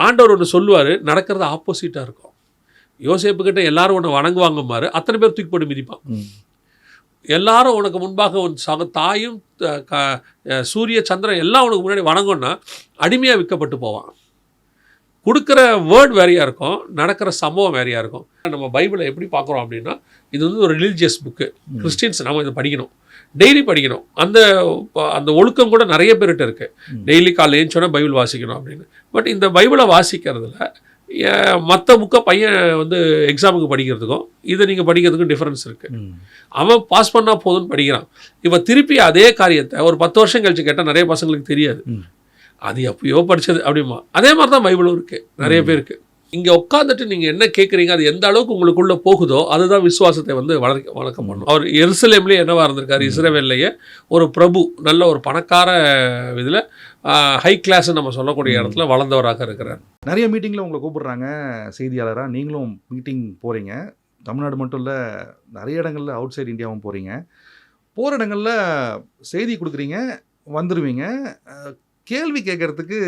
ஆண்டவர் ஒன்று சொல்லுவார் நடக்கிறது ஆப்போசிட்டாக இருக்கும். யோசேப்பு கிட்ட எல்லாரும் உன்னை வணங்குவாங்கம்பாரு அத்தனை பேர் தூக்கி போட்டு மிதிப்பான். எல்லாரும் உனக்கு முன்பாக உன் சக தாயும் க- சூரிய சந்திரன் எல்லாம் உனக்கு முன்னாடி வணங்கணும்னா அடிமையாக விற்கப்பட்டு போவான். கொடுக்குற வேர்ட் வேறையாக இருக்கும் நடக்கிற சம்பவம் வேறையாக இருக்கும். நம்ம பைபிளை எப்படி பார்க்குறோம் அப்படின்னா இது வந்து ஒரு ரிலீஜியஸ் புக்கு கிறிஸ்டின்ஸ் நம்ம இதை படிக்கணும். டெய்லி படிக்கணும். அந்த அந்த ஒழுக்கம் கூட நிறைய பேர்கிட்ட இருக்கு. ம். டெய்லி காலைல ஏஞ்சோன்னா பைபிள் வாசிக்கணும் அப்படின்னு. பட் இந்த பைபிளை வாசிக்கிறதுல மற்ற புக்கை பையன் வந்து எக்ஸாமுக்கு படிக்கிறதுக்கும் இதை நீங்கள் படிக்கிறதுக்கும் டிஃப்ரென்ஸ் இருக்குது. அவன் பாஸ் பண்ணால் போதும்னு படிக்கிறான். இப்போ திருப்பி அதே காரியத்தை ஒரு பத்து வருஷம் கழிச்சு கேட்டால் நிறைய பசங்களுக்கு தெரியாது. அது எப்பயோ படிச்சது அப்படிமா. அதே மாதிரி தான் பைபிளும் இருக்குது நிறைய பேருக்கு. இங்கே உட்காந்துட்டு நீங்கள் என்ன கேட்குறீங்க அது எந்த அளவுக்கு உங்களுக்குள்ளே போகுதோ அதுதான் விசுவாசத்தை வந்து வளர்க்க வளர்க்க பண்ணும். அவர் எருசலேம்லேயே என்னவா இருந்திருக்காரு இஸ்ரேவேல்லையே ஒரு பிரபு நல்ல ஒரு பணக்கார இதில் ஹை கிளாஸ் நம்ம சொல்லக்கூடிய இடத்துல வளர்ந்தவராக இருக்கிறார். நிறைய மீட்டிங்கில் உங்களை கூப்பிடுறாங்க செய்தியாளராக நீங்களும் மீட்டிங் போகிறீங்க தமிழ்நாடு மட்டும் இல்லை நிறைய இடங்களில் அவுட் சைடு இந்தியாவும் போகிறீங்க போகிற இடங்களில் செய்தி கொடுக்குறீங்க வந்துடுவீங்க கேள்வி கேட்கறதுக்கு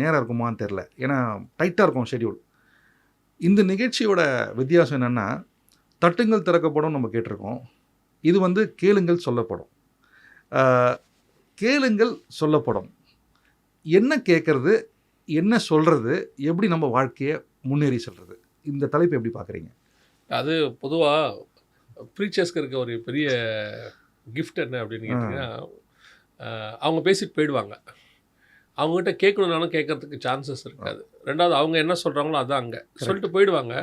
நேரம் இருக்குமான்னு தெரில ஏன்னா டைட்டாக இருக்கும் ஷெட்யூல் இந்த நிகழ்ச்சியோட வித்தியாசம் என்னென்னா தட்டுங்கள் திறக்கப்படும் நம்ம கேட்டிருக்கோம். இது வந்து கேளுங்கள் சொல்லப்படும். கேளுங்கள் சொல்லப்படும். என்ன கேட்குறது என்ன சொல்கிறது எப்படி நம்ம வாழ்க்கையை முன்னேறி செல்றது? இந்த தலைப்பு எப்படி பார்க்குறீங்க அது பொதுவாக ப்ரீச்சர்ஸ்க்கு இருக்க ஒரு பெரிய கிஃப்ட் என்ன அப்படின்னு கேட்டிங்கன்னா அவங்க பேசிட்டு போயிடுவாங்க. அவங்ககிட்ட கேட்கணுன்னாலும் கேட்கறதுக்கு சான்சஸ் இருக்காது. ரெண்டாவது அவங்க என்ன சொல்கிறாங்களோ அதான் அங்கே. சொல்லிட்டு போயிடுவாங்க.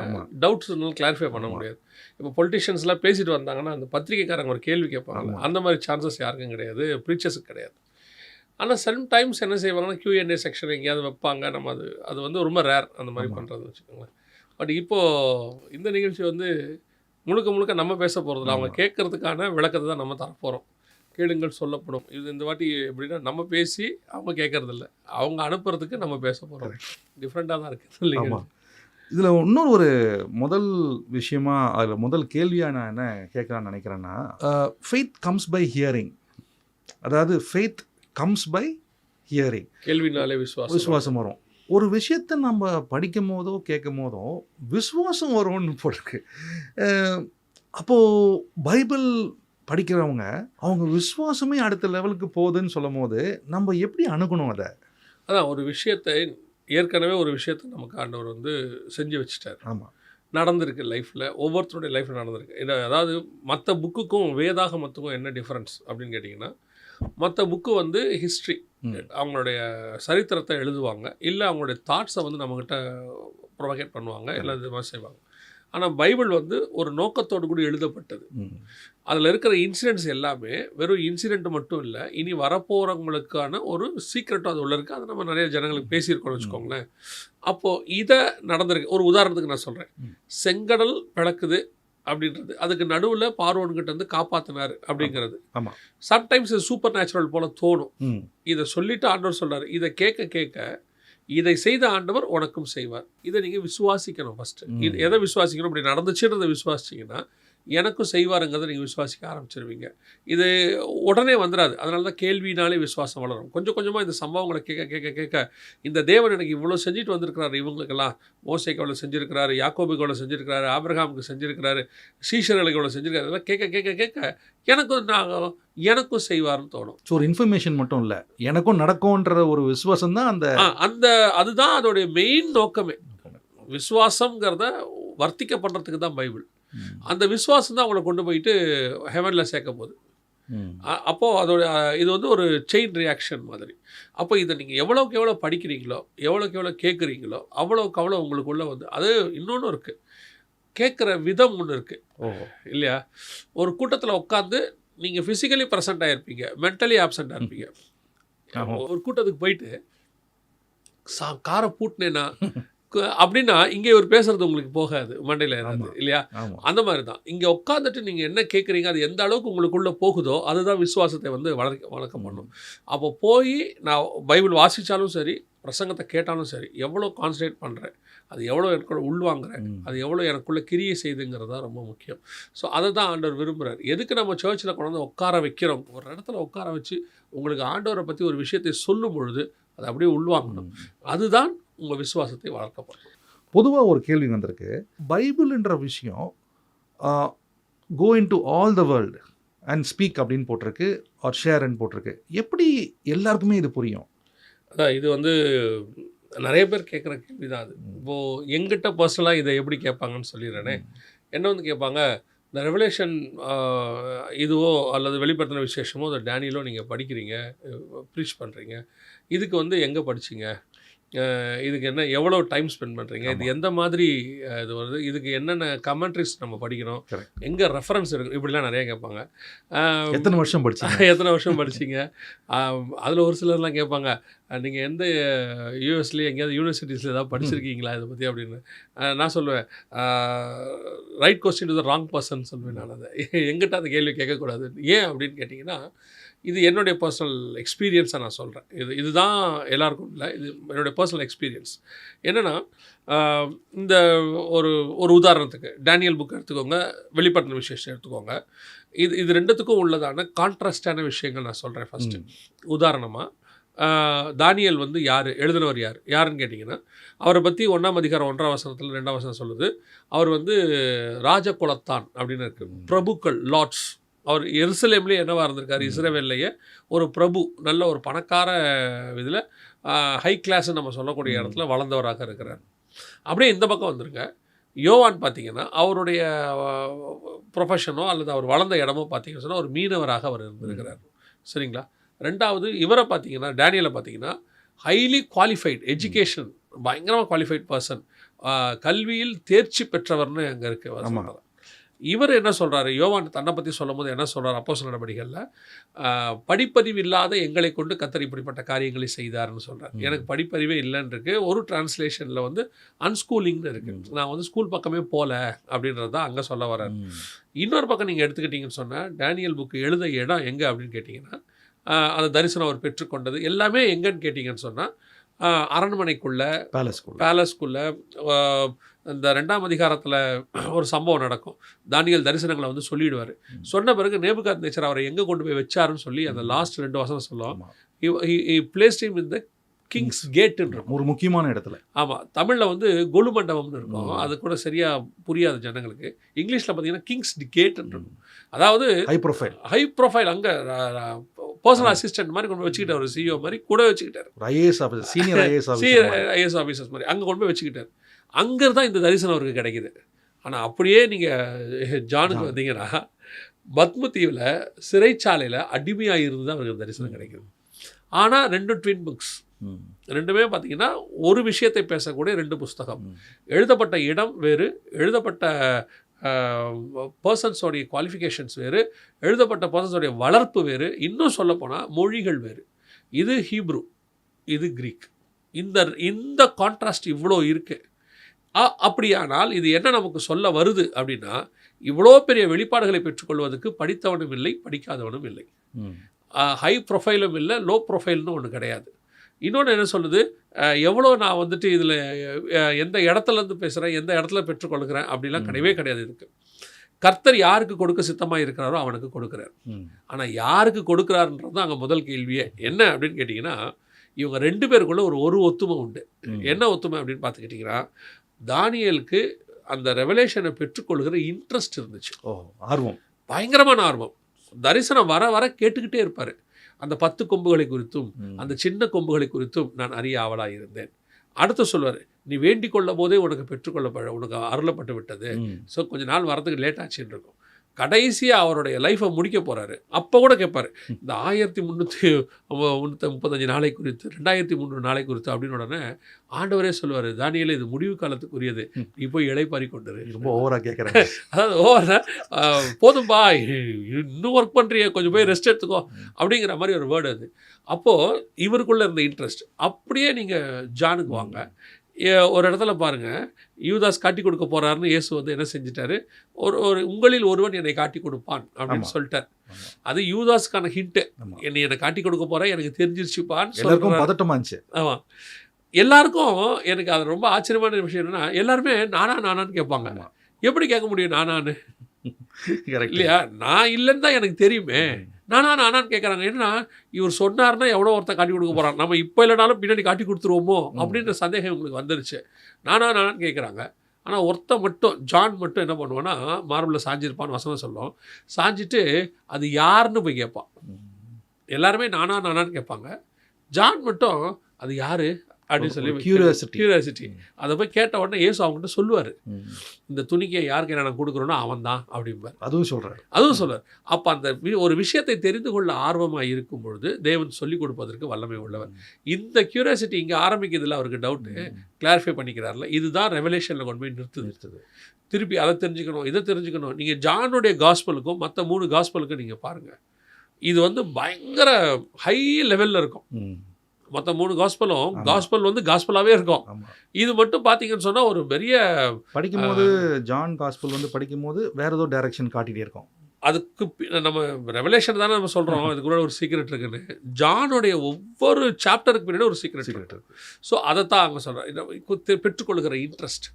டவுட்ஸ் இருந்தாலும் கிளாரிஃபை பண்ண. முடியாது. இப்போ பொலிட்டிஷியன்ஸ்லாம் பேசிட்டு வந்தாங்கன்னா அந்த பத்திரிக்கைக்காரங்க ஒரு கேள்வி கேட்பாங்க. அந்த மாதிரி சான்சஸ் யாருக்கும் கிடையாது ப்ரீச்சர்ஸுக்கு கிடையாது. ஆனால் சம் டைம்ஸ் என்ன செய்வாங்கன்னா Q&A செக்ஷன் எங்கேயாவது வைப்பாங்க. நம்ம அது அது வந்து ரொம்ப ரேர் அந்த மாதிரி. பண்ணுறது வச்சுக்கோங்களேன். பட் இப்போது இந்த நிகழ்ச்சி வந்து முழுக்க முழுக்க நம்ம பேச போகிறதில்ல அவங்க. கேட்கறதுக்கான விளக்கத்தை தான் நம்ம தர போகிறோம் கேளுங்கள் சொல்லப்படும். இது இந்த வாட்டி எப்படின்னா நம்ம பேசி அவங்க கேட்கறதில்ல. அவங்க அனுப்புறதுக்கு நம்ம பேச போகிறோம் டிஃப்ரெண்ட்டாக தான் இருக்குது இல்லைங்க ஆமாம் இதில் இன்னொரு ஒரு முதல் விஷயமா அதில் முதல் கேள்வியாக நான் என்ன கேட்கலான்னு நினைக்கிறேன்னா ஃபெய்த் கம்ஸ் பை ஹியரிங் அதாவது ஃபெய்த் கம்ஸ் பை ஹியரிங் கேள்வினாலே விசுவாசம் விசுவாசம் வரும். ஒரு விஷயத்தை நம்ம படிக்கும் போதோ கேட்கும் போதோ விசுவாசம் வரும்னு போட்டிருக்கு. அஹ், அப்போ பைபிள் படிக்கிறவங்க அவங்க விசுவாசமே அடுத்த லெவலுக்கு போகுதுன்னு சொல்லும் போது நம்ம எப்படி அணுகணும் அதை? அதான் ஒரு விஷயத்தை ஏற்கனவே ஒரு விஷயத்தை நமக்கு ஆண்டவர் வந்து செஞ்சு வச்சுட்டார். ஆமாம் நடந்திருக்கு லைஃப்பில் ஒவ்வொருத்தருடைய லைஃப்பில் நடந்திருக்கு. இதை அதாவது மற்ற புக்குக்கும் வேதாகமத்துக்கும் என்ன டிஃப்ரென்ஸ் அப்படின்னு கேட்டிங்கன்னா மற்ற புக்கு வந்து ஹிஸ்ட்ரி. அவங்களுடைய சரித்திரத்தை எழுதுவாங்க. இல்லை அவங்களுடைய தாட்ஸை வந்து நம்மக்கிட்ட ப்ரொவகேட் பண்ணுவாங்க இல்லை இது மாதிரி செய்வாங்க. ஆனால் பைபிள் வந்து ஒரு நோக்கத்தோடு கூட எழுதப்பட்டது. அதில் இருக்கிற இன்சிடென்ட்ஸ் எல்லாமே வெறும் இன்சிடென்ட் மட்டும் இல்லை இனி வரப்போகிறவங்களுக்கான ஒரு சீக்ரெட்டும் அது உள்ள இருக்குது அதை நம்ம நிறைய ஜனங்களுக்கு பேசியிருக்கோம்னு வச்சுக்கோங்களேன். அப்போது இதை நடந்திருக்கு. ஒரு உதாரணத்துக்கு நான் சொல்கிறேன். செங்கடல் பிளக்குது. அப்படின்றது. அதுக்கு நடுவில் பார்வோன்கிட்ட இருந்து காப்பாற்றினார் அப்படிங்கிறது. ஆமா. சம்டைம்ஸ் இது சூப்பர் நேச்சுரல் போல தோணும். இதை சொல்லிட்டு ஆண்டவர் சொல்றாரு. இதை கேட்க கேட்க இதை செய்த ஆண்டவர் உனக்கும் செய்வார். இதை நீங்கள் விசுவாசிக்கணும் ஃபஸ்ட்டு ம். இது எதை விசுவாசிக்கணும்? அப்படி நடந்துச்சுன்றதை விசுவாசிச்சிங்கன்னா எனக்கும் செய்வாருங்கிறத நீங்கள் விசுவாசிக்க ஆரம்பிச்சிருவீங்க. இது உடனே வந்துடாது அதனால தான் கேள்வினாலே விசுவாசம் வளரும். கொஞ்சம் கொஞ்சமாக இந்த சம்பவங்களை கேட்க கேட்க கேட்க இந்த தேவன் எனக்கு இவ்வளோ செஞ்சுட்டு வந்திருக்கிறாரு இவங்களுக்கெல்லாம். மோசைக்கு அவ்வளோ செஞ்சிருக்கிறாரு யாக்கோபுக்கு அவ்வளோ செஞ்சிருக்கிறாரு ஆபிரகாமுக்கு செஞ்சிருக்கிறாரு சீஷர்களுக்கு அவ்வளோ செஞ்சிருக்காரு அதெல்லாம் கேட்க கேட்க கேட்க எனக்கும் நான் எனக்கும் செய்வார்னு தோணும். ஸோ ஒரு இன்ஃபர்மேஷன் மட்டும் இல்லை. எனக்கும் நடக்கும்ன்ற ஒரு விசுவாசம் தான் அந்த அந்த அதுதான் அதோடைய மெயின் நோக்கமே. விசுவாசம்ங்கிறத வர்த்திக்க பண்ணுறதுக்கு தான் பைபிள். அந்த விசுவாசம் தான் அவங்கள கொண்டு போயிட்டு ஹெவனில் சேர்க்க போகுது ம். அ- அப்போ அதோட இது வந்து ஒரு செயின் ரியாக்ஷன் மாதிரி. அப்போ இதை நீங்கள் எவ்வளோக்கு எவ்வளோ படிக்கிறீங்களோ எவ்வளோக்கு எவ்வளோ கேட்குறீங்களோ அவ்வளோக்கு அவ்வளோ உங்களுக்குள்ள வந்து அது இன்னொன்று இருக்குது கேட்குற விதம் ஒன்று இருக்குது இல்லையா? ஒரு கூட்டத்தில் உட்காந்து நீங்கள் ஃபிசிக்கலி ப்ரெசென்ட் ஆகிருப்பீங்க மென்டலி ஆப்சென்ட் இருப்பீங்க. ஒரு கூட்டத்துக்கு போயிட்டு சா காரை பூட்டினேன்னா அப்படின்னா இங்கே ஒரு பேசுறது உங்களுக்கு போகாது மண்டையில். இல்லையா? அந்த மாதிரி தான் இங்கே உட்காந்துட்டு நீங்கள் என்ன கேட்குறீங்க அது எந்த அளவுக்கு உங்களுக்குள்ளே போகுதோ அதுதான் விசுவாசத்தை வந்து வளர்க்க வளர்க்க பண்ணும். அப்போ போய் நான் பைபிள் வாசித்தாலும் சரி பிரசங்கத்தை கேட்டாலும் சரி எவ்வளோ கான்சன்ட்ரேட் பண்ணுறேன் அது எவ்வளோ எனக்குள்ள உள்வாங்குறேன். அது எவ்வளோ எனக்குள்ள கிரியை செய்துங்கிறது தான் ரொம்ப முக்கியம். ஸோ அதை தான் ஆண்டவர் விரும்புகிறார் எதுக்கு நம்ம சர்ச்சில் கொண்டு வந்து உட்கார வைக்கிறோம்? ஒரு இடத்துல உட்கார வச்சு உங்களுக்கு ஆண்டவரை பற்றி ஒரு விஷயத்தை சொல்லும் பொழுது அதை அப்படியே உள்வாங்கணும். அதுதான் உங்கள் விசுவாசத்தை வளர்க்கப்படும். பொதுவாக ஒரு கேள்வி வந்திருக்கு. பைபிள்ன்ற விஷயம் go into all the world and speak அப்படின்னு போட்டிருக்கு ஆர் ஷேர்ன்னு போட்டிருக்கு. எப்படி எல்லாருக்குமே இது புரியும்? அதான் இது வந்து நிறைய பேர் கேட்குற கேள்வி தான் அது இப்போது எங்கிட்ட பர்சனலாக இதை எப்படி கேட்பாங்கன்னு சொல்லிடுறேனே. என்ன வந்து கேட்பாங்க இந்த ரெவலேஷன் இதுவோ அல்லது வெளிப்படுத்தின விசேஷமோ இந்த டேனியலோ நீங்கள் படிக்கிறீங்க ப்ரீச் பண்ணுறீங்க இதுக்கு வந்து எங்கே படிச்சீங்க? இதுக்கு என்ன எவ்வளோ டைம் ஸ்பெண்ட் பண்ணுறீங்க இது எந்த மாதிரி இது வருது? இதுக்கு என்னென்ன கமெண்ட்ரிஸ் நம்ம படிக்கணும். எங்கே ரெஃபரன்ஸ் இருக்கு? இப்படிலாம் நிறைய கேட்பாங்க. எத்தனை வருஷம் படிச்சீங்க? எத்தனை வருஷம் படிச்சீங்க? அதில் ஒரு சிலர்லாம் கேட்பாங்க நீங்கள் எந்த யூஎஸ்லேயே எங்கேயாவது யூனிவர்சிட்டிஸில் ஏதாவது படிச்சிருக்கீங்களா இதை பற்றி அப்படின்னு? நான் சொல்லுவேன் right question to wrong person சொல்லுவேன் நான் அதை. எங்கிட்ட அந்த கேள்வி கேட்கக்கூடாது. ஏன் அப்படின்னு கேட்டிங்கன்னா இது என்னுடைய பர்சனல் எக்ஸ்பீரியன்ஸை நான் சொல்கிறேன் இது இதுதான் எல்லாருக்கும் இல்லை இது என்னுடைய பர்சனல் எக்ஸ்பீரியன்ஸ் என்னென்னா இந்த ஒரு ஒரு உதாரணத்துக்கு டேனியல் புக் எடுத்துக்கோங்க வெளிப்பட்டின விசேஷம் எடுத்துக்கோங்க. இது இது ரெண்டுத்துக்கும் உள்ளதான கான்ட்ராஸ்டான விஷயங்கள் நான் சொல்கிறேன் ஃபஸ்ட்டு. உதாரணமாக தானியல் வந்து யார்? எழுதினவர் யார்? யாருன்னு கேட்டிங்கன்னா அவரை பற்றி ஒன்றாம் அதிகாரம் ஒன்றாம் வசனத்தில் ரெண்டாம் வசனம் சொல்லுது. அவர் வந்து ராஜகுலத்தான் அப்படின்னு இருக்கு. பிரபுக்கள் லார்ட்ஸ். அவர் எருசலேம்லேயே என்னவா இருந்திருக்காரு. இஸ்ரேவேல்லையே ஒரு பிரபு நல்ல ஒரு பணக்கார இதில் ஹை கிளாஸ்ன்னு நம்ம சொல்லக்கூடிய. இடத்துல வளர்ந்தவராக இருக்கிறார். அப்படியே இந்த பக்கம் வந்துருங்க யோவான் பார்த்தீங்கன்னா அவருடைய ப்ரொஃபஷனோ அல்லது அவர் வளர்ந்த இடமோ பார்த்தீங்கன்னு சொன்னால் ஒரு மீனவராக அவர் இருந்திருக்கிறார். சரிங்களா? ரெண்டாவது இவரை பார்த்தீங்கன்னா டேனியலை பார்த்தீங்கன்னா ஹைலி குவாலிஃபைட் எஜுகேஷன் பயங்கரமாக குவாலிஃபைட் பர்சன் கல்வியில் தேர்ச்சி பெற்றவர்னு அங்கே இருக்கு. இவர் என்ன சொல்றாரு யோவான் தன்னை பற்றி சொல்லும் போது என்ன சொல்றாரு அப்போ சில நடவடிக்கைகளில் படிப்பறிவு இல்லாத எங்களை கொண்டு கத்தர் இப்படிப்பட்ட காரியங்களை செய்தாருன்னு சொல்றாரு ம். எனக்கு படிப்பறிவே இல்லைன்னு இருக்கு ஒரு டிரான்ஸ்லேஷனில் வந்து அன்ஸ்கூலிங்னு இருக்கு ம். நான் வந்து ஸ்கூல் பக்கமே போகல அப்படின்றது தான் அங்கே சொல்ல வரேன் ம். இன்னொரு பக்கம் நீங்கள் எடுத்துக்கிட்டீங்கன்னு சொன்னால் டேனியல் புக்கு எழுத இடம் எங்கே அப்படின்னு கேட்டிங்கன்னா அந்த தரிசனம் அவர் பெற்றுக்கொண்டது. எல்லாமே எங்கன்னு கேட்டிங்கன்னு சொன்னால் அரண்மனைக்குள்ள பேலஸ் ஸ்கூல் பேலஸ்குள்ள இந்த ரெண்டாம் அதிகாரத்தில் ஒரு சம்பவம் நடக்கும். தானியல் தரிசனங்களை வந்து சொல்லிடுவார். சொன்ன பிறகு நேபுகாத் நேச்சர் அவரை எங்கே கொண்டு போய் வச்சாருன்னு சொல்லி அந்த லாஸ்ட் ரெண்டு வசனம் சொல்லுவோம். பிளேஸ் டீம் இந்த கிங்ஸ் இருக்கும். ஒரு முக்கியமான இடத்துல. ஆமாம் தமிழில் வந்து கொலு மண்டபம்னு இருக்கும். அது கூட சரியாக புரியாது ஜனங்களுக்கு. இங்கிலீஷில் பார்த்தீங்கன்னா கிங்ஸ் கேட்டுன்னு இருக்கும். அதாவது ஹை ப்ரொஃபைல் ஹை ப்ரொஃபைல் அங்கே பர்சனல் அசிஸ்டன்ட் மாதிரி கொண்டு போய் வச்சுக்கிட்டார் ஒரு சிஓ மாதிரி கூட வச்சுக்கிட்டார். IAS officer senior IAS officer IS officers மாதிரி. அங்கே கொண்டு போய் வச்சுக்கிட்டார். அங்கே தான் இந்த தரிசனம் அவருக்கு கிடைக்குது. ஆனால் அப்படியே நீங்கள் ஜானுக்கு ஜான். வந்தீங்கன்னா பத்ம தீவில் சிறைச்சாலையில் அடிமையாக இருந்து தான் அவருக்கு தரிசனம் கிடைக்குது. ஆனால் ரெண்டு ட்வின் புக்ஸ் ரெண்டுமே பார்த்தீங்கன்னா ஒரு விஷயத்தை பேசக்கூடிய ரெண்டு புஸ்தகம். எழுதப்பட்ட இடம் வேறு எழுதப்பட்ட பர்சன்ஸோடைய குவாலிஃபிகேஷன்ஸ் வேறு எழுதப்பட்ட பர்சன்ஸோடைய வளர்ப்பு வேறு இன்னும் சொல்லப்போனால் மொழிகள் வேறு. இது ஹீப்ரு இது கிரீக் இந்த இந்த கான்ட்ராஸ்ட் இவ்வளோ இருக்கு. அ- அப்படியானால் இது என்ன நமக்கு சொல்ல வருது அப்படின்னா இவ்வளோ பெரிய வெளிப்பாடுகளை பெற்றுக்கொள்வதற்கு படித்தவனும் இல்லை படிக்காதவனும் இல்லை. ஹை ப்ரொஃபைலும் இல்லை லோ ப்ரொஃபைல்னு ஒன்று கிடையாது. இன்னொன்று என்ன சொல்லுது? எவ்வளோ நான் வந்துட்டு இதில் எந்த இடத்துலேருந்து பேசுகிறேன் எந்த இடத்துல பெற்றுக்கொள்கிறேன் அப்படிலாம். கிடையவே கிடையாது இதுக்கு. கர்த்தர் யாருக்கு கொடுக்க சித்தமாக இருக்கிறாரோ அவனுக்கு கொடுக்குறார். ஆனால் யாருக்கு கொடுக்குறாருன்றது தான் அங்கே முதல் கேள்வியே. என்ன அப்படின்னு கேட்டிங்கன்னா இவங்க ரெண்டு பேருக்குள்ள ஒரு ஒரு ஒத்துமை உண்டு. என்ன ஒத்துமை அப்படின்னு பார்த்துக்கிட்டிங்கன்னா தானியலுக்கு அந்த ரெவலேஷனை பெற்றுக்கொள்கிற இன்ட்ரெஸ்ட் இருந்துச்சு. ஓ ஆர்வம். பயங்கரமான ஆர்வம். தரிசனம் வர வர கேட்டுக்கிட்டே இருப்பார். அந்த பத்து கொம்புகளை குறித்தும். அந்த சின்ன கொம்புகளை குறித்தும் நான் அறிய ஆவலாக இருந்தேன் அடுத்து சொல்வார் நீ வேண்டிக் கொள்ளும் போதே உனக்கு பெற்றுக்கொள்ள உனக்கு அருளப்பட்டு விட்டது. ஸோ கொஞ்ச நாள் வரதுக்கு லேட் ஆச்சுன்னு இருக்கும் கடைசியாக அவருடைய லைஃப்பை முடிக்க போகிறாரு அப்போ கூட கேட்பாரு இந்த ஆயிரத்தி முந்நூற்றி முந்நூற்றி முப்பத்தஞ்சு நாளை குறித்து ரெண்டாயிரத்தி முந்நூறு நாளை குறித்து அப்படின்னு உடனே ஆண்டவரே சொல்லுவார் தானியலே இது முடிவு காலத்துக்குரியது. நீ போய் இளைப்பாரி கொண்டுரு ரொம்ப ஓவரா கேட்குறேன் அதாவது ஓவர் போதும்பா இன்னும் ஒர்க் பண்ணுறிய கொஞ்சம் போய் ரெஸ்ட் எடுத்துக்கோ. அப்படிங்கிற மாதிரி ஒரு வேர்டு அது. அப்போது இவருக்குள்ளே இருந்த இன்ட்ரெஸ்ட் அப்படியே நீங்கள் ஜானுக்கு வாங்க. ஒரு இடத்துல பாருங்கள் யூதாஸ் காட்டி கொடுக்க போறாருன்னு இயேசு வந்து என்ன செஞ்சிட்டாரு? ஒரு ஒரு உங்களில் ஒருவன் என்னை காட்டி கொடுப்பான் அப்படின்னு. சொல்லிட்டார். அது யூதாஸ்க்கான ஹிண்ட்டு. என்னை என்னை காட்டி கொடுக்க போற எனக்கு தெரிஞ்சிருச்சுப்பான்னு எல்லாருக்கும் சொல்றாரு. பதட்டமா இருந்துச்சு ஆமாம் எல்லாருக்கும் எனக்கு அது ரொம்ப ஆச்சரியமான விஷயம் என்னன்னா எல்லாருமே நானா நானான்னு கேட்பாங்க. எப்படி கேட்க முடியும் நானான்னு? இல்லையா? நான் இல்லைன்னு தான் எனக்கு தெரியுமே. நானா நானான்னு கேட்குறாங்க என்னன்னா இவர் சொன்னார்னா எவ்வளோ ஒருத்தன் காட்டி கொடுக்க போகிறான் நம்ம இப்போ இல்லைனாலும் பின்னாடி காட்டி கொடுத்துருவோமோ அப்படின்ற சந்தேகம் இவங்களுக்கு வந்துருச்சு. நானா நானான்னு கேட்குறாங்க ஆனால் ஒருத்தன் மட்டும் ஜான் மட்டும் என்ன பண்ணுவான்னா மார்பிளில் சாஞ்சிருப்பான்னு வசனம் சொல்லும். சாஞ்சிட்டு அது யாருன்னு போய் கேட்பான். எல்லாருமே நானா நானான்னு கேட்பாங்க. ஜான் மட்டும் அது யாரு? அப்படின்னு சொல்லி கியூரியாசிட்டி கியூரியாசிட்டி அதை போய் கேட்ட உடனே ஏசு அவங்ககிட்ட சொல்லுவார். இந்த துணிக்கை யாருக்கு நான் கொடுக்குறேனோ அவன் தான் அப்படிம்பார். அதுவும் சொல்றாரு. அதுவும் சொல்லுவார் அப்போ அந்த ஒரு விஷயத்தை தெரிந்து கொள்ள ஆர்வமாக இருக்கும் பொழுது தேவன் சொல்லிக் கொடுப்பதற்கு வல்லமை உள்ளவர். இந்த கியூரியாசிட்டி இங்கே ஆரம்பிக்கிறதுல அவருக்கு டவுட்டு கிளாரிஃபை பண்ணிக்கிறார்ல. இதுதான் ரெவலேஷனில் கொண்டு போய் நிறுத்துது. இருக்குது திருப்பி அதை தெரிஞ்சுக்கணும் இதை தெரிஞ்சுக்கணும். நீங்கள் ஜானுடைய காஸ்பலுக்கும் மற்ற மூணு காஸ்பலுக்கும் நீங்கள் பாருங்கள் இது வந்து பயங்கர ஹை லெவலில் இருக்கும். மற்ற மூணு காஸ்பலும். காஸ்பல் வந்து காஸ்பலாகவே இருக்கும். இது மட்டும் பார்த்தீங்கன்னு சொன்னால் ஒரு பெரிய படிக்கும்போது ஜான் காஸ்பல் வந்து படிக்கும்போது வேற ஏதோ டைரக்ஷன் காட்டிட்டே இருக்கும். அதுக்கு நம்ம ரெவலேஷன் தானே நம்ம சொல்கிறோம் இதுக்குள்ள ஒரு சீக்ரெட் இருக்குன்னு. ஜானுடைய ஒவ்வொரு சாப்டருக்கு பின்னாடி ஒரு சீக்ரெட் இருக்கு. ஸோ அதை தான் அவங்க சொல்கிறேன் பெற்றுக்கொள்கிற இன்ட்ரெஸ்ட்.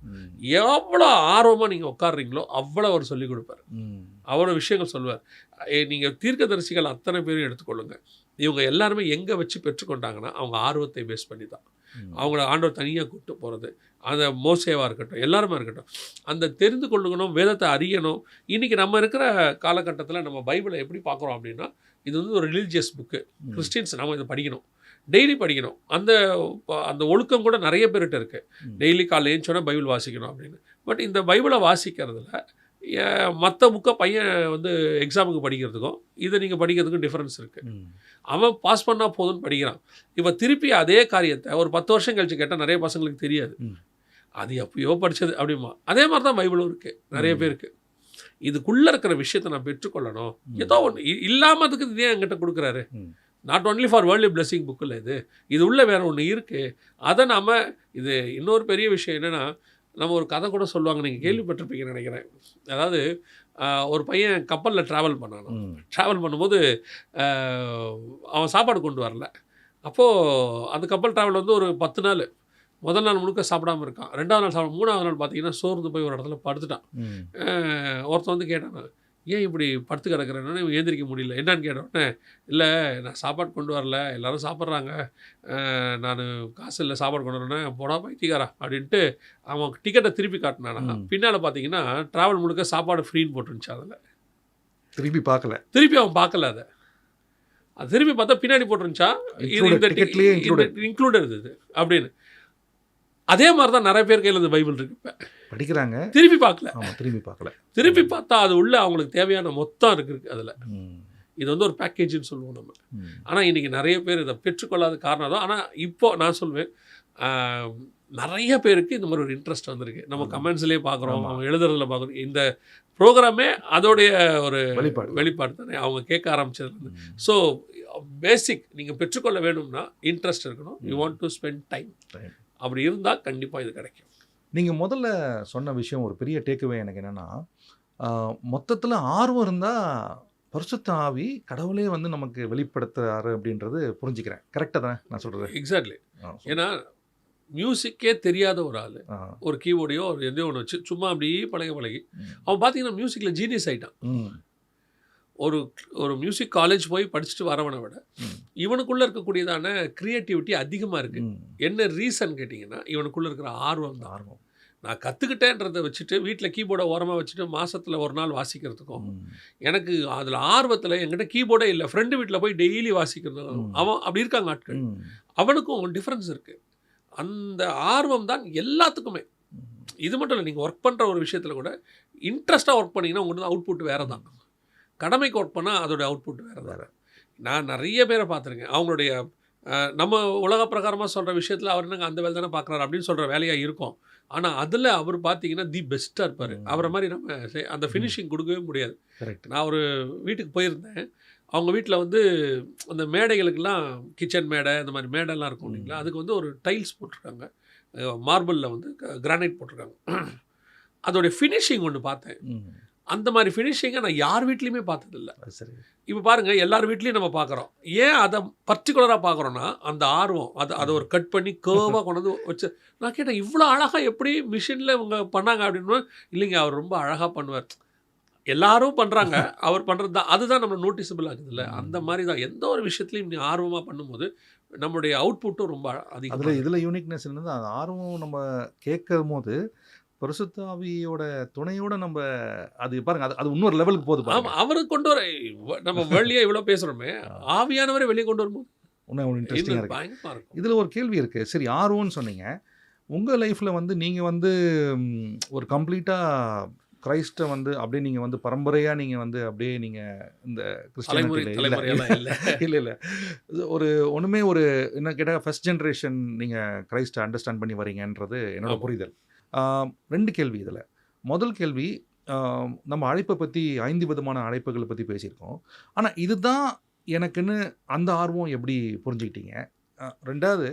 எவ்வளோ ஆர்வமாக நீங்கள் உட்காடுறீங்களோ அவ்வளோ அவர் சொல்லிக் கொடுப்பார். அவ்வளோ விஷயங்கள் சொல்லுவார். நீங்கள் தீர்க்கதரிசிகள் அத்தனை பேரும் எடுத்துக்கொள்ளுங்க. இவங்க எல்லாருமே எங்கே வச்சு பெற்றுக்கொண்டாங்கன்னா அவங்க ஆர்வத்தை பேஸ் பண்ணி தான். அவங்கள ஆண்டவர் தனியாக கூப்பிட்டு போகிறது அந்த மோசேவாக இருக்கட்டும் எல்லாருமே இருக்கட்டும் அந்த தெரிந்து கொள்ளுகணும் வேதத்தை அறியணும். இன்றைக்கி நம்ம இருக்கிற காலகட்டத்தில் நம்ம பைபிளை எப்படி பார்க்குறோம் அப்படின்னா இது வந்து ஒரு ரிலீஜியஸ் புக்கு. கிறிஸ்டின்ஸ் நம்ம இதை படிக்கணும். டெய்லி படிக்கணும். அந்த அந்த ஒழுக்கம் கூட நிறைய பேர்கிட்ட இருக்குது. டெய்லி காலையில் ஏஞ்சோன்னா பைபிள் வாசிக்கணும் அப்படின்னு. பட் இந்த பைபிளை வாசிக்கிறதுல மற்ற புக்கை பையன் வந்து எக்ஸாமுக்கு படிக்கிறதுக்கும் இதை நீங்கள் படிக்கிறதுக்கும் டிஃப்ரென்ஸ் இருக்குது. அவன் பாஸ் பண்ணால் போதும்னு படிக்கிறான் இவன் திருப்பி அதே காரியத்தை ஒரு பத்து வருஷம் கழிச்சு கேட்டால் நிறைய பசங்களுக்கு தெரியாது. அது எப்பயோ படிச்சது அப்படிமா அதே மாதிரி தான் பைபிளும் இருக்குது நிறைய. பேருக்கு இதுக்குள்ளே இருக்கிற விஷயத்தை நான் பெற்றுக்கொள்ளணும். ஏதோ ஒன்று இல்லாமல் அதுக்கு இதே என்கிட்ட கொடுக்குறாரு. Not only for world blessing புக்கில் இது இது உள்ள வேற ஒன்று இருக்குது அதை நாம் இது இன்னொரு பெரிய விஷயம் என்னென்னா நம்ம ஒரு கதை கூட சொல்லுவாங்க நீங்கள் கேள்விப்பட்டிருப்பீங்கன்னு நினைக்கிறேன். அதாவது ஒரு பையன் கப்பலில் ட்ராவல் பண்ணானோ ம். ட்ராவல் பண்ணும்போது அவன் சாப்பாடு கொண்டு வரல. அப்போது அந்த கப்பல் ட்ராவல் வந்து ஒரு பத்து நாள். முதல் நாள் முழுக்க சாப்பிடாம இருக்கான். ரெண்டாவது நாள் சாப்பிட மூணாவது நாள் பார்த்தீங்கன்னா சோர்ந்து போய் ஒரு இடத்துல படுத்துட்டான். ஒருத்தன் வந்து கேட்டான். ஏன் இப்படி படுத்து கிடக்குறேன்னு ஏந்திரிக்க முடியல. என்னன்னு கேட்டோடனே இல்லை நான் சாப்பாடு கொண்டு வரல. எல்லாரும் சாப்பிட்றாங்க. நான் காசு இல்லை சாப்பாடு கொண்டு வரேன் போடா பைத்தியக்காரா அப்படின்ட்டு அவன் டிக்கெட்டை திருப்பி காட்டினானா. பின்னால் பார்த்தீங்கன்னா ட்ராவல் முழுக்க சாப்பாடு ஃப்ரீன்னு போட்டுருந்துச்சு அதில். திருப்பி பார்க்கல திருப்பி அவன் பார்க்கல அதை. அது திருப்பி பார்த்தா பின்னாடி போட்டுருந்துச்சா? இது. இன்க்ளூடட் இருந்தது அப்படின்னு. அதே மாதிரி தான் நிறைய பேர் கையில் இந்த பைபிள் இருக்கு. இப்போ படிக்கிறாங்க. திருப்பி பார்க்கல. திரும்பி பார்க்கல. திருப்பி பார்த்தா அது உள்ள அவங்களுக்கு தேவையான மொத்தம் இருக்கு அதில். இது வந்து ஒரு பேக்கேஜ்னு சொல்லுவோம் நம்ம. ஆனால் இன்றைக்கி நிறைய பேர் இதை பெற்றுக்கொள்ளாத காரணம் தான் ஆனால் இப்போ நான் சொல்வேன் நிறைய பேருக்கு இந்த மாதிரி ஒரு இன்ட்ரெஸ்ட் வந்திருக்கு. நம்ம. கமெண்ட்ஸ்லேயே பார்க்குறோம். அவங்க எழுதுறதுல பார்க்குறோம். இந்த ப்ரோக்ராமே அதோடைய ஒரு வெளிப்பாடு. வெளிப்பாடு தானே. அவங்க கேட்க ஆரம்பிச்சதுலேருந்து. ஸோ பேசிக் நீங்கள் பெற்றுக்கொள்ள வேணும்னா இன்ட்ரெஸ்ட் இருக்கணும். You. Want to spend time Time. அப்படி இருந்தால் கண்டிப்பாக இது கிடைக்கும். நீங்க முதல்ல சொன்ன விஷயம் ஒரு பெரிய டேக்அவே எனக்கு என்னன்னா மொத்தத்துல ஆர்வம் இருந்தா பரிசுத்த ஆவி கடவுளே வந்து நமக்கு வெளிப்படுத்துறாரு அப்படின்றது புரிஞ்சுக்கிறேன். கரெக்டாக தானே நான் சொல்றது? எக்ஸாக்ட்லி. ஏன்னா மியூசிக்கே தெரியாத ஒரு ஆள். ஒரு கீபோர்டையோ ஒரு எதையோ ஒன்று வச்சு சும்மா அப்படியே பழகி பழகி. அவன் பார்த்தீங்கன்னா மியூசிக்கில் ஜீனியஸ் ஆகிட்டான் ஒரு ஒரு மியூசிக் காலேஜ் போய் படிச்சுட்டு வரவனை விட. இவனுக்குள்ளே இருக்கக்கூடியதான க்ரியேட்டிவிட்டி அதிகமாக இருக்குது. என்ன ரீசன் கேட்டிங்கன்னா இவனுக்குள்ளே இருக்கிற ஆர்வம் தான் ஆர்வம் நான் கற்றுக்கிட்டேன்றதை வச்சுட்டு வீட்டில் கீபோர்டை ஓரமாக வச்சுட்டு மாசத்துல ஒரு நாள் வாசிக்கிறதுக்கும். எனக்கு அதில் ஆர்வத்தில் என்கிட்ட கீபோர்டே இல்லை ஃப்ரெண்டு வீட்டில் போய் டெய்லி வாசிக்கிறதும். அவன் அப்படி இருக்காங்க ஆட்கள். அவனுக்கும் டிஃப்ரென்ஸ் இருக்குது அந்த ஆர்வம் தான் எல்லாத்துக்குமே. இது மட்டும் இல்லை நீங்கள் ஒர்க் பண்ணுற ஒரு விஷயத்தில் கூட இன்ட்ரெஸ்ட்டாக ஒர்க் பண்ணிங்கன்னா உங்களுக்கு அவுட்புட் வேறு தான் கடமைக்கு ஒர்க் பண்ணால் அதோட அவுட்புட் வேறு வேற. நான் நிறைய பேரை பார்த்துருக்கேன். அவங்களுடைய நம்ம உலக பிரகாரமாக சொல்கிற விஷயத்தில் அவர் என்னங்க அந்த வேலை தானே பார்க்குறாரு அப்படின்னு சொல்கிற வேலையாக இருக்கும். ஆனால் அதில் அவர் பார்த்தீங்கன்னா தி பெஸ்ட்டாக இருப்பார். அவரை மாதிரி நம்ம அந்த ஃபினிஷிங் கொடுக்கவே முடியாது. கரெக்ட் நான் ஒரு வீட்டுக்கு போயிருந்தேன். அவங்க வீட்டில் வந்து அந்த மேடைகளுக்கெல்லாம் கிச்சன் மேடை இந்த மாதிரி மேடைலாம் இருக்கும் இல்லைங்களா. அதுக்கு வந்து ஒரு டைல்ஸ் போட்டிருக்காங்க. மார்பிளில் வந்து கிரானைட் போட்டிருக்காங்க. அதோடைய ஃபினிஷிங் ஒன்று பார்த்தேன். அந்த மாதிரி ஃபினிஷிங்கை நான் யார் வீட்லேயுமே பார்த்ததில்ல. சரி. இப்போ பாருங்கள் எல்லார் வீட்லேயும் நம்ம பார்க்குறோம். ஏன் அதை பர்டிகுலராக பார்க்குறோன்னா அந்த ஆர்வம் அதை அதை ஒரு கட் பண்ணி கேர்வாக கொண்டு வந்து வச்சு நான் கேட்டேன் இவ்வளோ அழகாக எப்படி மிஷினில் இவங்க பண்ணாங்க அப்படின்னு இல்லைங்க அவர் ரொம்ப அழகாக பண்ணுவார். எல்லாரும் பண்றாங்க அவர் பண்றது தான் அதுதான் நம்ம நோட்டிசபிள் ஆகுதுல்ல அந்த மாதிரி தான் எந்த ஒரு விஷயத்துலையும் நீ ஆர்வமா பண்ணும்போது நம்மளுடைய அவுட்புட்டும் ரொம்ப அதில் அதிகம் இதில் யூனிக்னஸ் என்னது அது ஆர்வம் நம்ம கேட்கும் போது பரிசுத்தாவியோட துணையோட நம்ம அது பாருங்க அது அது இன்னொரு லெவலுக்கு போகுது ஆமா பாருங்க. அவரு கொண்டு வர நம்ம வெளியே இவ்வளவு பேசுறோமே ஆவியானவரை வெளியே கொண்டு வரும்போது? இன்னும் இன்ட்ரெஸ்டிங்காக இன்னும் இருக்கு. பயங்கரமா இருக்கும். இதில் ஒரு கேள்வி இருக்குது சரி ஆர்வம்னு சொன்னீங்க. உங்கள் லைஃப்பில் வந்து நீங்கள் வந்து ஒரு கம்ப்ளீட்டாக கிரைஸ்ட்டை வந்து அப்படியே நீங்கள் வந்து பரம்பரையாக நீங்கள் வந்து அப்படியே நீங்கள் இந்த கிறிஸ்டியானிட்டியில் இல்ல. இல்லை. ஒரு ஒன்றுமே ஒரு என்ன கேட்டால் ஃபர்ஸ்ட் ஜென்ரேஷன் நீங்கள் கிரைஸ்ட்டை அண்டர்ஸ்டாண்ட் பண்ணி வரீங்கன்றது என்னோட. புரிதல். ரெண்டு கேள்வி இதில். முதல் கேள்வி நம்ம அழைப்பை பற்றி ஐந்து விதமான அழைப்புகளை பற்றி பேசியிருக்கோம். ஆனால் இதுதான் எனக்குன்னு அந்த ஆர்வம் எப்படி புரிஞ்சுக்கிட்டீங்க? ரெண்டாவது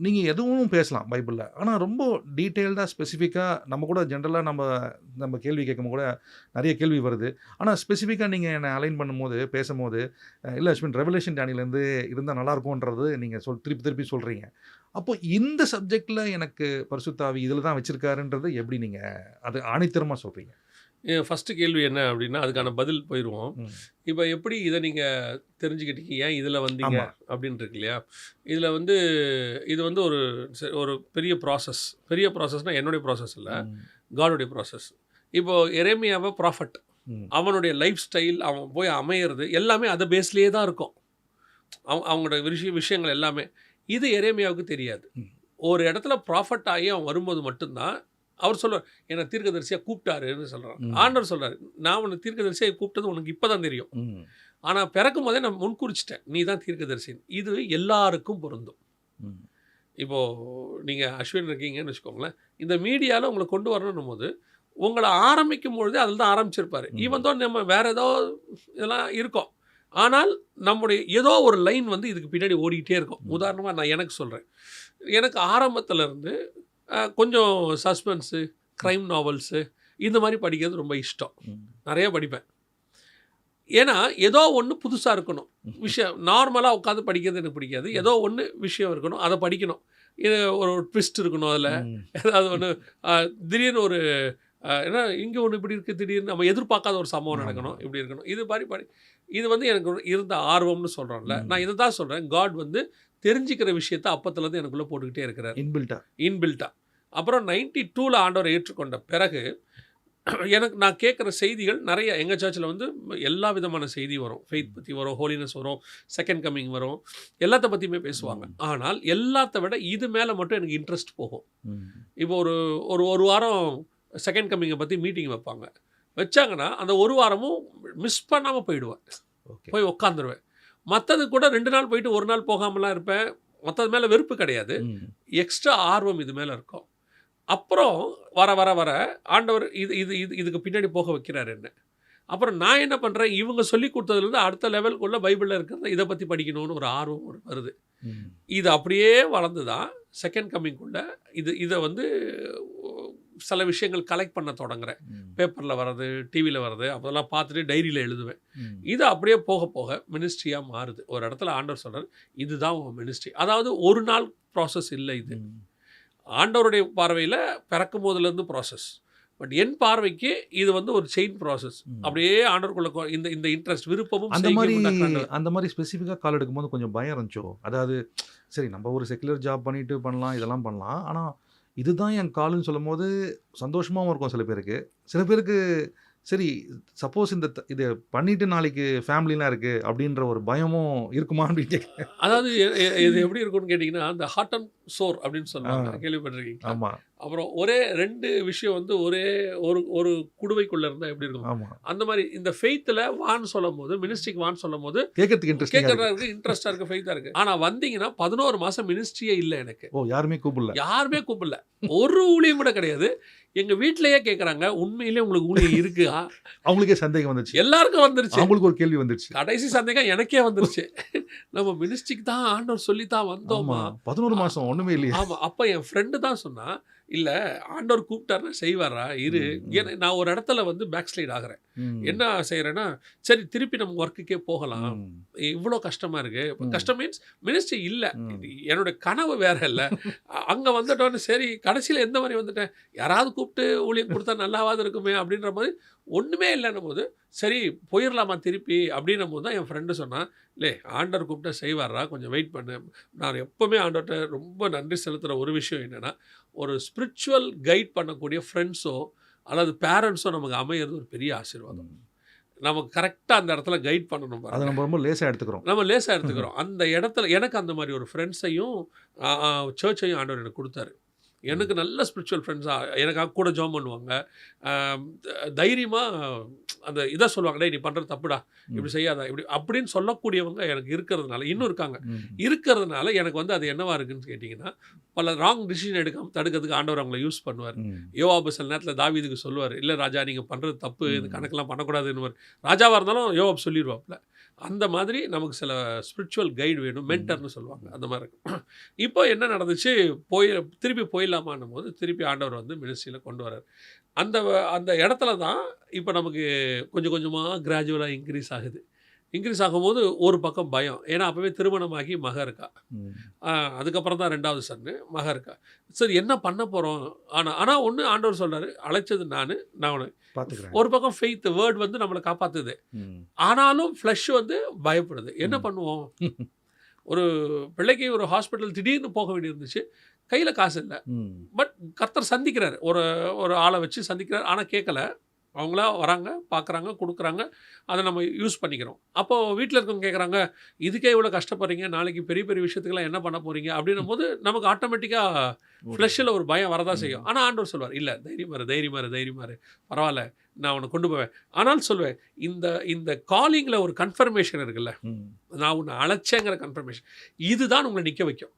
நீங்கள் எதுவும் பேசலாம் பைபிளில். ஆனால் ரொம்ப டீட்டெயில்டாக ஸ்பெசிஃபிக்காக நம்ம கூட ஜென்ரலாக நம்ம நம்ம கேள்வி கேட்கும் கூட நிறைய கேள்வி வருது. ஆனால் ஸ்பெசிஃபிக்காக நீங்கள் என்னை அலைன் பண்ணும்போது பேசும்போது இல்லை அஸ்வின் ரெவலேஷன் டேனிலேருந்து இருந்தால் நல்லாயிருக்கும்ன்றது நீங்கள் சொல் திருப்பி திருப்பி சொல்கிறீங்க அப்போ இந்த சப்ஜெக்டில் எனக்கு பரிசுத்தாவி இதில் தான் வச்சுருக்காருன்றது எப்படி நீங்கள் அது ஆணித்தரமாக சொல்கிறீங்க ஃபர்ஸ்ட் கேள்வி என்ன அப்படின்னா அதுக்கான பதில் போயிடுவோம். இப்போ எப்படி இதை நீங்கள் தெரிஞ்சுக்கிட்டீங்க? ஏன் இதில் வந்தீங்க. அப்படின்னு இருக்கு இல்லையா? இதில் வந்து இது வந்து ஒரு ஒரு பெரிய ப்ராசஸ் பெரிய ப்ராசஸ்னால் என்னுடைய ப்ராசஸ் இல்லை. காடுடைய ப்ராசஸ் இப்போ எரேமியாவை ப்ராஃபட். அவனுடைய லைஃப் ஸ்டைல் அவன் போய் அமையிறது எல்லாமே அதை பேஸ்லேயே தான் இருக்கும். அவன் அவங்களோட விஷய விஷயங்கள் எல்லாமே. இது எரேமியாவுக்கு தெரியாது. ஒரு இடத்துல ப்ராஃபட் ஆகி அவன் வரும்போது மட்டும்தான் அவர் சொல்றார் என்னை தீர்க்கதரிசியாக கூப்பிட்டாருன்னு சொல்கிறார் ம். ஆண்டவர் சொல்றாரு நான் உன்னை தீர்க்கதரிசியாக கூப்பிட்டது உனக்கு இப்போ தான் தெரியும். ஆனால் பிறக்கும் போதே நான் முன்குறிச்சிட்டேன் நீ தான் தீர்க்கதரிசி இது எல்லாருக்கும் பொருந்தும். இப்போது நீங்கள் அஸ்வின் இருக்கீங்கன்னு வச்சுக்கோங்களேன் இந்த மீடியாவில் உங்களை கொண்டு வரணும் போது உங்களை ஆரம்பிக்கும் பொழுதே அதில் தான் ஆரம்பிச்சிருப்பாரு. ஈவன் தான் நம்ம வேற ஏதோ இதெல்லாம் இருக்கும் ஆனால் நம்முடைய ஏதோ ஒரு லைன் வந்து இதுக்கு பின்னாடி ஓடிக்கிட்டே இருக்கும். உதாரணமாக நான் எனக்கு சொல்கிறேன் எனக்கு ஆரம்பத்துல இருந்து கொஞ்சம் சஸ்பென்ஸு க்ரைம் நாவல்ஸு இந்த மாதிரி படிக்கிறது ரொம்ப இஷ்டம். நிறைய படிப்பேன். ஏன்னா ஏதோ ஒன்று புதுசாக இருக்கணும். விஷயம் நார்மலாக உட்காந்து படிக்கிறது எனக்கு பிடிக்காது. ஏதோ ஒன்று விஷயம் இருக்கணும் அதை படிக்கணும். இது ஒரு ட்விஸ்ட் இருக்கணும் அதில். ஏதாவது ஒன்று திடீர்னு ஒரு என்ன இங்கே ஒன்று இப்படி இருக்குது திடீர்னு நம்ம எதிர்பார்க்காத ஒரு சம்பவம். நடக்கணும் இப்படி இருக்கணும். இது மாதிரி படி இது வந்து எனக்கு இருந்த ஆர்வம்னு சொல்கிறோம்ல. நான் இதை தான் சொல்கிறேன் காட் வந்து தெரிஞ்சுக்கிற விஷயத்த அப்பத்துலேருந்து எனக்குள்ளே போட்டுக்கிட்டே இருக்கிறார். இன்பில்ட்டா இன்பில்ட்டாக அப்புறம் நைன்டி டூவில் ஆண்டவரை ஏற்றுக்கொண்ட பிறகு எனக்கு நான் கேட்குற செய்திகள் நிறைய எங்கள் சர்ச்சில் வந்து எல்லா விதமான செய்தி வரும். ஃபெய்த் பற்றி வரும் ஹோலினஸ் வரும் செகண்ட் கம்மிங் வரும் எல்லாத்த பற்றியுமே பேசுவாங்க. ஆனால் எல்லாத்த விட இது மேலே மட்டும் எனக்கு இன்ட்ரெஸ்ட் போகும். இப்போ ஒரு ஒரு ஒரு வாரம் செகண்ட் கம்மிங்கை பற்றி மீட்டிங் வைப்பாங்க. வச்சாங்கன்னா அந்த ஒரு வாரமும் மிஸ் பண்ணாமல் போயிடுவேன். போய் உட்காந்துருவேன் மற்றது கூட ரெண்டு நாள் போயிட்டு ஒரு நாள் போகாமலாம் இருப்பேன். மற்றது மேலே வெறுப்பு கிடையாது. எக்ஸ்ட்ரா ஆர்வம் இது மேலே இருக்கும். அப்புறம் வர வர வர ஆண்டவர் இது இது இது இதுக்கு பின்னாடி போக வைக்கிறார் என்ன. அப்புறம் நான் என்ன பண்ணுறேன் இவங்க சொல்லி கொடுத்ததுலேருந்து அடுத்த லெவலுக்குள்ள பைபிளில் இருக்கிறத இதை பற்றி படிக்கணும்னு ஒரு ஆர்வம் வருது. இது அப்படியே வளர்ந்து தான் செகண்ட் கம்மிங்குள்ள இது இதை வந்து சில விஷயங்கள் கலெக்ட் பண்ண தொடங்குறேன். பேப்பரில் வர்றது டிவியில் வர்றது அப்போதெல்லாம் பார்த்துட்டு டைரியில் எழுதுவேன். இது அப்படியே போக போக மினிஸ்ட்ரியாக மாறுது ஒரு இடத்துல ஆண்டவர் சொல்கிறார் இதுதான் உங்கள் மினிஸ்ட்ரி அதாவது ஒரு நாள் ப்ராசஸ் இல்லை இது. ஆண்டவருடைய பார்வையில் பிறக்கும் போதுலேருந்து ப்ராசஸ் பட் என் பார்வைக்கு இது வந்து ஒரு செயின் ப்ராசஸ். அப்படியே ஆண்டவருக்குள்ள இந்த இந்த இன்ட்ரெஸ்ட் விருப்பமும் அந்த மாதிரி. அந்த மாதிரி ஸ்பெசிஃபிக்காக கால் எடுக்கும்போது கொஞ்சம் பயம் இருந்துச்சோ அதாவது சரி நம்ம ஒரு செக்குலர் ஜாப் பண்ணிட்டு பண்ணலாம் இதெல்லாம் பண்ணலாம் ஆனால் இதுதான் என் காலுன்னு சொல்லும் போது சந்தோஷமாகவும் இருக்கும் சில பேருக்கு. சில பேருக்கு சரி சப்போஸ் இந்த த- இது பண்ணிட்டு நாளைக்கு ஃபேமிலிலாம் இருக்குது அப்படின்ற ஒரு பயமும் இருக்குமா அப்படின்னு அதாவது இது எப்படி இருக்கும்னு கேட்டிங்கன்னா அந்த ஹார்ட் அண்ட் சோர் அப்படின்னு சொல்லுவாங்க. கேள்விப்பட்டிருக்கீங்க ஆமாம் அப்புறம் ஒரே ரெண்டு விஷயம் வந்து ஒரே ஒரு ஒரு குடுவைக்குள்ள இருந்தால் எப்படி இருக்கும்? அந்த மாதிரி இந்த ஃபெய்த்தில் வான்னு சொல்லும் போது மினிஸ்ட்ரிக்கு வான்னு சொல்லும் போது கேட்கறதுக்கு இன்ட்ரெஸ்டிங்காக கேட்கறதா இருக்கு இன்ட்ரெஸ்டாக இருக்கு ஃபெய்த்தாக இருக்கு. ஆனால் வந்தீங்கன்னா பதினோரு மாதம் மினிஸ்ட்ரியே இல்லை எனக்கு. ஓ யாருமே கூப்பிடல. யாருமே கூப்பிடல. ஒரு ஊழியம் கூட கிடையாது. எங்க வீட்லயே கேக்குறாங்க உண்மையிலேயே உங்களுக்கு ஊழியம் இருக்கா? அவங்களுக்கே சந்தேகம் வந்துச்சு எல்லாருக்கும் வந்துருச்சு. அவங்களுக்கு ஒரு கேள்வி வந்துருச்சு. கடைசி சந்தேகம் எனக்கே வந்துருச்சு. நம்ம மினிஸ்ட்ரிக்கு தான் ஆண்டவர் சொல்லி தான் வந்தோமா பதினோரு மாசம் ஒண்ணுமே இல்லையா ஆமா அப்ப என் ஃப்ரெண்டு தான் சொன்னா இல்ல ஆண்டவர் கூப்பிட்டாருன்னா செய்வாரா இரு. ஏன்னா நான் ஒரு இடத்துல வந்து பேக் ஸ்லைட் ஆகுறேன். என்ன செய்கிறேன்னா சரி திருப்பி நம்ம ஒர்க்குக்கே போகலாம். இவ்வளோ கஷ்டமாக இருக்குது. கஷ்டம் மீன்ஸ் மினிஸ்ட்ரி இல்லை. என்னோட கனவு வேற இல்லை. அங்கே வந்துட்டோன்னு சரி கடைசியில் எந்த மாதிரி வந்துட்டேன்? யாராவது கூப்பிட்டு ஊழியம் கொடுத்தா நல்லாவாது இருக்குமே அப்படின்ற மாதிரி ஒன்றுமே இல்லைன்னும் போது சரி போயிடலாமா திருப்பி அப்படின்னும் போது தான் என் ஃப்ரெண்டு சொன்னான் இல்லை ஆண்டர் கூப்பிட்டா செய்வாரா கொஞ்சம் வெயிட் பண்ணு. நான் எப்போவுமே ஆண்டர்கிட்ட ரொம்ப நன்றி செலுத்துகிற ஒரு விஷயம் என்னென்னா ஒரு ஸ்பிரிச்சுவல் கைட் பண்ணக்கூடிய ஃப்ரெண்ட்ஸோ அல்லது பேரண்ட்ஸோ நமக்கு அமையிறது ஒரு பெரிய ஆசீர்வாதம். நமக்கு கரெக்டாக அந்த இடத்துல கைட் பண்ணணும். அதை நம்ம ரொம்ப லேசாக எடுத்துக்கிறோம். நம்ம லேசாக எடுத்துக்கிறோம். அந்த இடத்துல எனக்கு அந்த மாதிரி ஒரு ஃப்ரெண்ட்ஸையும் சர்ச்சையும் ஆண்டவர் எனக்கு கொடுத்தாரு. எனக்கு நல்ல ஸ்பிரிச்சுவல் ஃப்ரெண்ட்ஸாக எனக்காக கூட ஜாம் பண்ணுவாங்க. தைரியமாக அந்த இதை சொல்லுவாங்க டேய் நீ பண்ணுறது தப்புடா இப்படி செய்யாத இப்படி அப்படின்னு சொல்லக்கூடியவங்க எனக்கு இருக்கிறதுனால இன்னும் இருக்காங்க. இருக்கிறதுனால எனக்கு வந்து அது என்னவா இருக்குன்னு கேட்டிங்கன்னா பல ராங் டிசிஷன் எடுக்காம தடுக்கிறதுக்கு ஆண்டவர் அவங்கள யூஸ் பண்ணுவார். யோவாபு சில நேரத்தில் தாவீதுக்கு சொல்லுவார் இல்லை ராஜா நீங்கள் பண்ணுறது தப்பு இந்த. கணக்கெல்லாம் பண்ணக்கூடாதுன்னு ராஜாவாக இருந்தாலும் யோவாப் சொல்லிடுவாப்ல அந்த மாதிரி நமக்கு சில ஸ்பிரிச்சுவல் கைடு வேணும் மென்டர்னு சொல்லுவாங்க. அந்த மாதிரி இருக்கும். இப்போ என்ன நடந்துச்சு? போய் திருப்பி போயிடலாமான்னும் போது திருப்பி ஆண்டவர் வந்து மினிஸ்ட்ரியில் கொண்டு வரார் அந்த அந்த இடத்துல தான் இப்போ நமக்கு கொஞ்சம் கொஞ்சமாக கிராஜுவலாக இன்க்ரீஸ் ஆகுது. இன்க்ரீஸ் ஆகும்போது ஒரு பக்கம் பயம். ஏன்னா அப்போவே திருமணமாகி மக இருக்கா. அதுக்கப்புறம் தான் ரெண்டாவது சன்னு மக இருக்கா. சரி என்ன பண்ண போகிறோம் ஆனால் ஆனால் ஒன்று ஆண்டவர் சொல்றாரு அழைச்சது நான் நான் உனக்கு பார்த்துக்கிறேன் ஒரு பக்கம் ஃபெய்த் வேர்ட் வந்து நம்மளை காப்பாற்றுது. ஆனாலும் ஃப்ளஷ் வந்து பயப்படுது. என்ன. பண்ணுவோம்? ஒரு பிள்ளைக்கு ஒரு ஹாஸ்பிட்டல் திடீர்னு போக வேண்டியிருந்துச்சு. கையில் காசு இல்லை. பட் கர்த்தர் சந்திக்கிறார். ஒரு ஒரு ஆளை வச்சு சந்திக்கிறார். ஆனால் கேட்கல அவங்களா வராங்க பார்க்குறாங்க கொடுக்குறாங்க. அதை நம்ம யூஸ் பண்ணிக்கிறோம். அப்போது வீட்டில் இருக்கவங்க கேட்குறாங்க இதுக்கே இவ்வளோ கஷ்டப்படுறீங்க நாளைக்கு பெரிய பெரிய விஷயத்துக்கெல்லாம் என்ன பண்ண போகிறீங்க அப்படின்னும் போது நமக்கு ஆட்டோமேட்டிக்காக ஃப்ளஷில் ஒரு பயம் வரதான் செய்யும். ஆனால் ஆண்டவர் சொல்வார் இல்லை தைரியமாரு தைரியமாரு தைரியமாரு பரவாயில்ல நான் உன்னை கொண்டு போவேன். ஆனால் சொல்வேன் இந்த இந்த காலிங்கில் ஒரு கன்ஃபர்மேஷன் இருக்குல்ல. நான் உன்னை அழைச்சேங்கிற கன்ஃபர்மேஷன் இதுதான் உங்களை நிற்க வைக்கும்.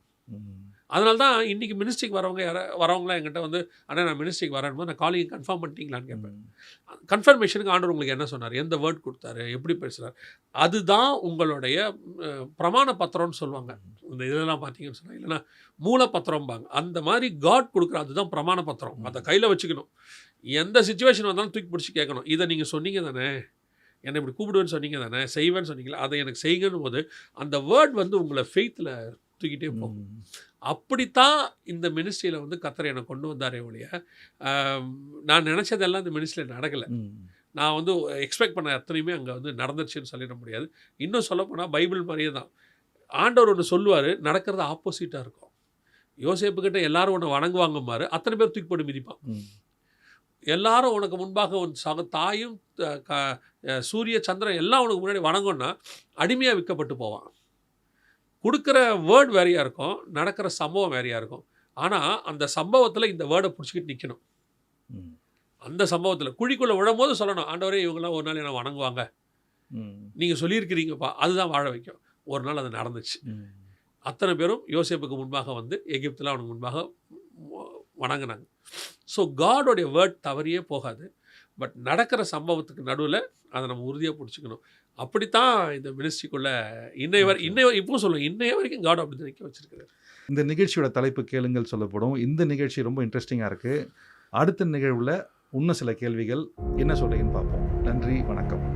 அதனால தான் இன்றைக்கி மினிஸ்ட்ரிக்கு வரவங்க யார வரவங்களாம் என்கிட்ட வந்து அண்ணா நான் மினிஸ்ட்ரிக்கு வரேன். நான் காலிங் கன்ஃபார்ம் பண்ணிட்டீங்களான்னு கேட்பேன். கன்ஃபர்மேஷனுக்கு ஆண்டவர் உங்களுக்கு என்ன சொன்னார்? எந்த வேர்ட் கொடுத்தாரு? எப்படி பேசுகிறார் அதுதான் உங்களுடைய பிரமாண பத்திரம்னு சொல்லுவாங்க. இந்த இதெல்லாம் பார்த்தீங்கன்னு சொன்னால் இல்லைன்னா மூலப்பத்திரம்பாங்க. அந்த மாதிரி காட் கொடுக்குற அதுதான் பிரமாண பத்திரம். அதை கையில் வச்சுக்கணும். எந்த சுச்சுவேஷன் வந்தாலும் தூக்கி பிடிச்சி கேட்கணும். இதை நீங்கள் சொன்னீங்க தானே? என்னை இப்படி கூப்பிடுவேன்னு சொன்னீங்க தானே? செய்வேன்னு சொன்னீங்களா? அதை எனக்கு செய்யுங்கன்னு போது அந்த வேர்ட் வந்து உங்களை ஃபெய்த்தில் தூக்கிட்டே போகும். அப்படித்தான் இந்த மினிஸ்ட்ரியில் வந்து கத்தரை என்னை கொண்டு வந்தாரே ஒழிய நான் நினச்சதெல்லாம் இந்த மினிஸ்ட்ரியில் நடக்கலை. நான் வந்து எக்ஸ்பெக்ட் பண்ண எத்தனையுமே அங்கே வந்து நடந்துருச்சுன்னு சொல்லிட முடியாது. இன்னும் சொல்லப்போனால் பைபிள் மாதிரியே தான். ஆண்டவர் ஒன்று சொல்லுவார் நடக்கிறது ஆப்போசிட்டாக இருக்கும். யோசேப்புக்கிட்ட எல்லாரும் உன்னை வணங்குவாங்கம்பாரு அத்தனை பேர் தூக்கி போட்டு மிதிப்பான். எல்லாரும் உனக்கு முன்பாக உன் சக தாயும் சூரிய சந்திரன் எல்லாம் உனக்கு முன்னாடி வணங்கணும்னா அடிமையாக விற்கப்பட்டு போவான். கொடுக்குற வேர்ட் வேறையாக இருக்கும் நடக்கிற சம்பவம் வேறையாக இருக்கும். ஆனால் அந்த சம்பவத்தில் இந்த வேர்டை பிடிச்சிக்கிட்டு நிற்கணும். அந்த சம்பவத்தில் குழிக்குள்ளே விழும்போது சொல்லணும் ஆண்டவரே இவங்கெல்லாம் ஒரு நாள் என்ன வணங்குவாங்க. நீங்கள் சொல்லியிருக்கிறீங்கப்பா அதுதான் வாழ வைக்கும். ஒரு நாள் அது நடந்துச்சு. அத்தனை பேரும் யோசேப்புக்கு முன்பாக வந்து எகிப்தில் அவனுக்கு முன்பாக வணங்குனாங்க. ஸோ காடோடைய வேர்ட் தவறியே போகாது. பட் நடக்கிற சம்பவத்துக்கு நடுவில் அதை நம்ம உறுதியாக பிடிச்சிக்கணும். அப்படித்தான் இந்த மினிஸ்ட்ரிக்குள்ளே இன்னைய வரை இன்னைய இப்போ சொல்லுவேன் இன்னைய வரைக்கும் காட் அப்படி நிற்க வச்சிருக்காரு இந்த நிகழ்ச்சியோட தலைப்பு கேளுங்கள் சொல்லப்படும். இந்த நிகழ்ச்சி ரொம்ப இன்ட்ரெஸ்டிங்காக இருக்குது அடுத்த நிகழ்வில் இன்னும் சில கேள்விகள் என்ன சொல்றீங்கன்னு பார்ப்போம். நன்றி வணக்கம்.